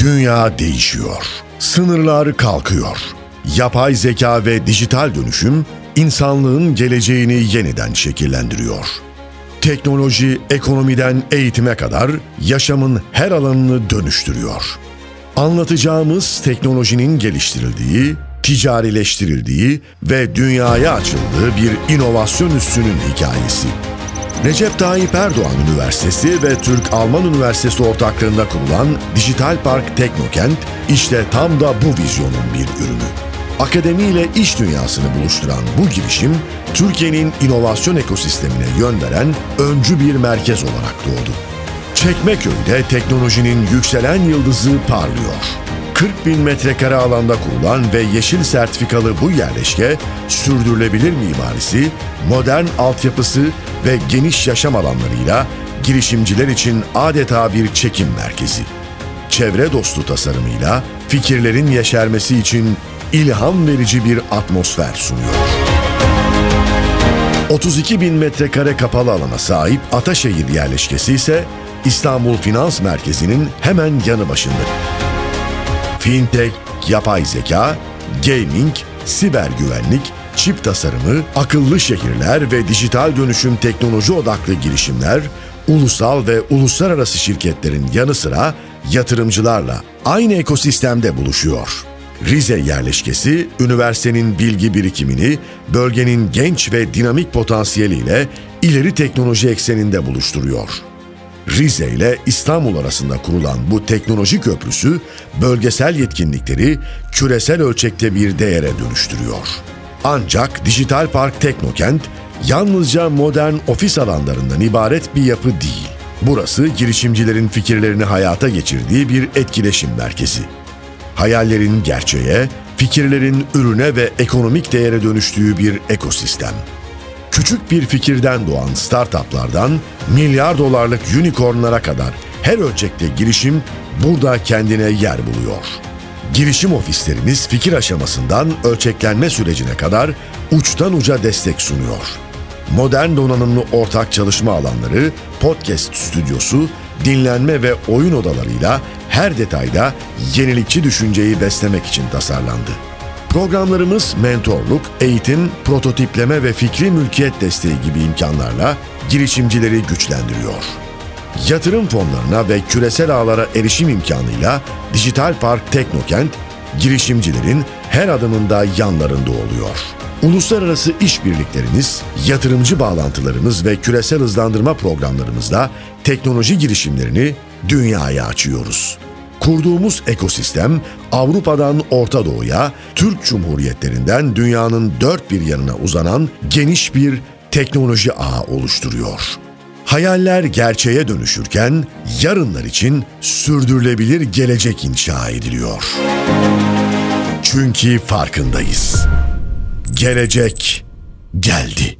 Dünya değişiyor. Sınırlar kalkıyor. Yapay zeka ve dijital dönüşüm insanlığın geleceğini yeniden şekillendiriyor. Teknoloji ekonomiden eğitime kadar yaşamın her alanını dönüştürüyor. Anlatacağımız teknolojinin geliştirildiği, ticarileştirildiği ve dünyaya açıldığı bir inovasyon üssünün hikayesi. Recep Tayyip Erdoğan Üniversitesi ve Türk-Alman Üniversitesi ortaklığında kurulan Dijital Park Teknokent işte tam da bu vizyonun bir ürünü. Akademi ile iş dünyasını buluşturan bu girişim, Türkiye'nin inovasyon ekosistemine yön veren öncü bir merkez olarak doğdu. Çekmeköy'de teknolojinin yükselen yıldızı parlıyor. 40 bin metrekare alanda kurulan ve yeşil sertifikalı bu yerleşke, sürdürülebilir mimarisi, modern altyapısı ve geniş yaşam alanlarıyla girişimciler için adeta bir çekim merkezi. Çevre dostu tasarımıyla fikirlerin yeşermesi için ilham verici bir atmosfer sunuyor. 32 bin metrekare kapalı alana sahip Ataşehir yerleşkesi ise İstanbul Finans Merkezi'nin hemen yanı başında. Fintech, yapay zeka, gaming, siber güvenlik, çip tasarımı, akıllı şehirler ve dijital dönüşüm teknoloji odaklı girişimler, ulusal ve uluslararası şirketlerin yanı sıra yatırımcılarla aynı ekosistemde buluşuyor. Rize yerleşkesi, üniversitenin bilgi birikimini, bölgenin genç ve dinamik potansiyeliyle ileri teknoloji ekseninde buluşturuyor. Rize ile İstanbul arasında kurulan bu teknoloji köprüsü bölgesel yetkinlikleri küresel ölçekte bir değere dönüştürüyor. Ancak Dijital Park Teknokent yalnızca modern ofis alanlarından ibaret bir yapı değil. Burası girişimcilerin fikirlerini hayata geçirdiği bir etkileşim merkezi. Hayallerin gerçeğe, fikirlerin ürüne ve ekonomik değere dönüştüğü bir ekosistem. Küçük bir fikirden doğan startuplardan milyar dolarlık unicornlara kadar her ölçekte girişim burada kendine yer buluyor. Girişim ofislerimiz fikir aşamasından ölçeklenme sürecine kadar uçtan uca destek sunuyor. Modern donanımlı ortak çalışma alanları, podcast stüdyosu, dinlenme ve oyun odalarıyla her detayda yenilikçi düşünceyi beslemek için tasarlandı. Programlarımız mentorluk, eğitim, prototipleme ve fikri mülkiyet desteği gibi imkanlarla girişimcileri güçlendiriyor. Yatırım fonlarına ve küresel ağlara erişim imkanıyla Dijital Park Teknokent, girişimcilerin her adımında yanlarında oluyor. Uluslararası işbirliklerimiz, yatırımcı bağlantılarımız ve küresel hızlandırma programlarımızla teknoloji girişimlerini dünyaya açıyoruz. Kurduğumuz ekosistem Avrupa'dan Orta Doğu'ya, Türk Cumhuriyetlerinden dünyanın dört bir yanına uzanan geniş bir teknoloji ağı oluşturuyor. Hayaller gerçeğe dönüşürken yarınlar için sürdürülebilir gelecek inşa ediliyor. Çünkü farkındayız. Gelecek geldi.